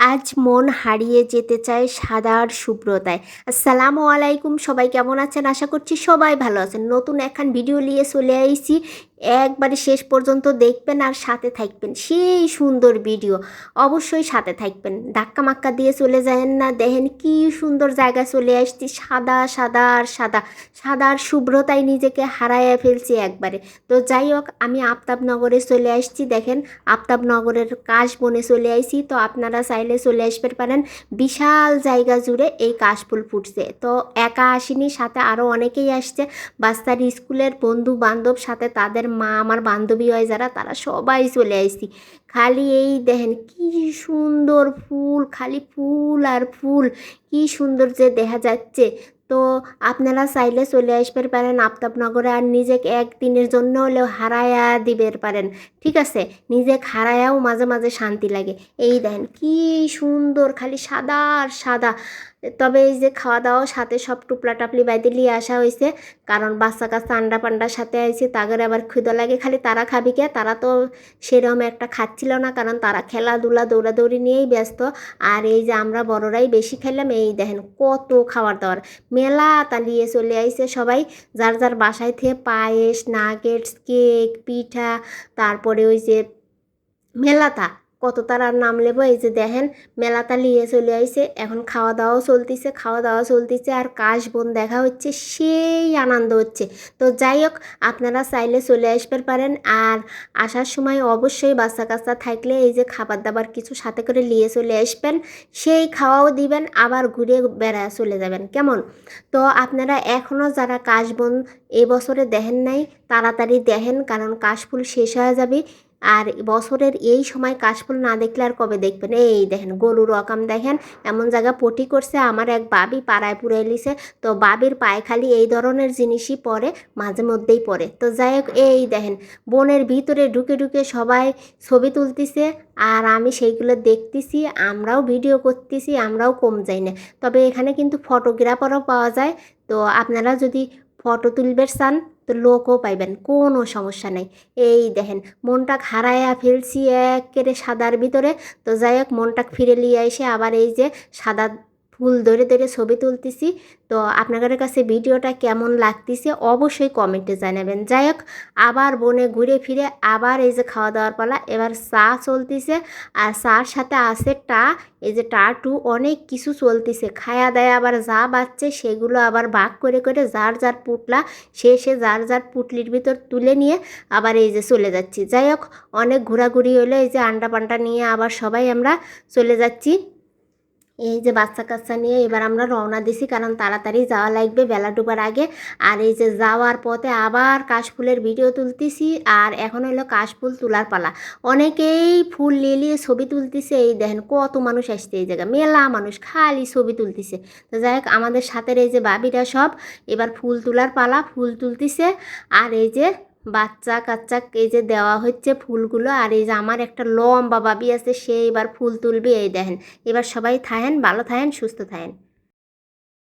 আজ মন হারিয়ে যেতে চায় সাদার শুভ্রতায় আসসালামু আলাইকুম, সবাই কেমন আছেন? আশা করছি সবাই ভালো আছেন। নতুন এখন ভিডিও নিয়ে চলে আইছি একবারে শেষ পর্যন্ত দেখবেন আর সাথে থাকবেন। সেই সুন্দর ভিডিও অবশ্যই সাথে থাকবেন। ধাক্কা মাক্কা দিয়ে চলে যায়েন না। দেখেন কি সুন্দর জায়গায় চলে আসছি। সাদা সাদা আর সাদা। সাদার শুভ্রতায় নিজেকে হারাইয়া ফেলছি একবারে। তো যাই হোক, আমি আফতাবনগরে চলে আসছি। দেখেন, আফতাবনগরের কাশ বনে চলে আইছি। তো আপনারা চাইলে চলে আসতে পারেন। বিশাল জায়গা জুড়ে এই কাশফুল ফুটছে। তো একা আসিনি, সাথে আরও অনেকেই আসছে। বাচ্চার স্কুলের বন্ধু বান্ধব সাথে তাদের মা, আমার বান্ধবী হয় যারা, তারা সবাই চলে আসছি খালি এই দেখেন কি সুন্দর ফুল, খালি ফুল আর ফুল, কি সুন্দর যে দেখা যাচ্ছে। তো আপনারা চাইলে চলে আসতে পারেন আফতাবনগরে আর নিজেকে একদিনের জন্য হলেও হারায়া দিবে পারেন। ঠিক আছে? নিজে হারায়াও মাঝে মাঝে শান্তি লাগে। এই দেখেন, কি সুন্দর, খালি সাদা আর সাদা। তবে এই যে খাওয়া দাওয়া সাথে সব টুপলা টাপলি বাইতে নিয়ে আসা হয়েছে। কারণ বাচ্চা কাচ্চা আন্ডা পান্ডার সাথে আইছে তাদের আবার ক্ষুদা লাগে, খালি তারা খাবি কে? তারা তো সেরকম একটা খাচ্ছিল না, কারণ তারা খেলাধুলা, দৌড়াদৌড়ি নিয়েই ব্যস্ত। আর এই যে আমরা বড়রাই বেশি খেলাম, এই দেখেন কত খাবার দাবার মেলা তালিয়ে চলে আইছে সবাই। যার যার বাসায় থেকে পায়েস নাগেটস কেক পিঠা, তারপরে ওই যে মেলাতা কত তারার নাম নেব এই যে দেখেন, মেলাতা নিয়ে চলে আইছে, এখন খাওয়া দাওয়াও চলতিছে খাওয়া দাওয়া চলতিছে, আর কাশ বোন দেখা হচ্ছে, সেই আনন্দ হচ্ছে। তো যাই হোক, আপনারা চাইলে চলে আসতে পারেন, আর আসার সময় অবশ্যই বাচ্চা কাচ্চা থাকলে এই যে খাবার দাবার কিছু সাথে করে নিয়ে চলে আসবেন, সেই খাওয়াও দিবেন, আবার ঘুরে বেড়া চলে যাবেন, কেমন? তো আপনারা এখনও যারা কাশ কাশবন এবছরে দেখেন নাই, তাড়াতাড়ি দেখেন, কারণ কাশফুল শেষ হয়ে যাবে আর বছরের এই সময় কাশফুল না দেখলে আর কবে দেখবেন? এই দেখেন গরুর রকম দেখেন, এমন জায়গা পটি করছে, আমার এক বাবি পাড়ায় পুড়ে লিছে তো বাবির পায়ে খালি এই ধরনের জিনিসই পরে মাঝে মধ্যেই পরে তো যাই হোক, এই দেখেন, বনের ভিতরে ঢুকে ঢুকে সবাই ছবি তুলতেছে, আর আমি সেইগুলো দেখতেছি, আমরাও ভিডিও করতেছি, আমরাও কম যাই না। তবে এখানে কিন্তু ফটোগ্রাফারও পাওয়া যায়। তো আপনারা যদি ফটো তুলবে চান তো লোকও পাইবেন, কোনো সমস্যা নেই। এই দেখেন মনটা হারাইয়া ফেলছি, একেবারে সাদার ভিতরে। তো যাই হোক মনটা ফিরে নিয়ে এসে আবার এই যে সাদা ফুল ধরে ধরে ছবি তুলতেছি। তো আপনাদের কাছে ভিডিওটা কেমন লাগতেছে অবশ্যই কমেন্টে জানাবেন। যাই হোক, আবার বনে ঘুরে ফিরে আবার এই যে খাওয়া দাওয়ার পালা, এবার চা চলতেছে। আর চার সাথে আছে টা, এই যে টা টু, অনেক কিছু চলতেছে। খায়া দায়া আবার যা বাচ্চে সেগুলো আবার ভাগ করে করে যার যার পুটলা, সে সে যার যার পুটলির ভিতর তুলে নিয়ে আবার এই যে চলে যাচ্ছি। যাই হোক, অনেক ঘোরাঘুরি হলে, এই যে আন্ডা পান্ডা নিয়ে আবার সবাই আমরা চলে যাচ্ছি। এই যে বাচ্চা কাচ্চা নিয়ে এবার আমরা রওনা দিছি, কারণ তাড়াতাড়ি যাওয়া লাগবে বেলা ডুবার আগে। আর এই যে যাওয়ার পথে আবার কাশফুলের ভিডিও তুলতেছি, আর এখন হলো কাশফুল তোলার পালা। অনেকেই ফুল নিয়ে নিয়ে ছবি তুলতেছে, এই দেখেন কত মানুষ আসছে এই জায়গায়। মেলা মানুষ, খালি ছবি তুলতেছে। তো যাই হোক, আমাদের সাথের এই যে বাবিরা সব, এবার ফুল তোলার পালা, ফুল তুলতেছে। আর এই যে বাচ্চা কাচ্চা এই যে দেওয়া হচ্ছে ফুলগুলো, আর এই যে আমার একটা লম্বা বাবি আছে, সে এবার ফুল তুলবে, এই দেখেন। এবার সবাই থাহেন, ভালো থাহেন, সুস্থ থাকেন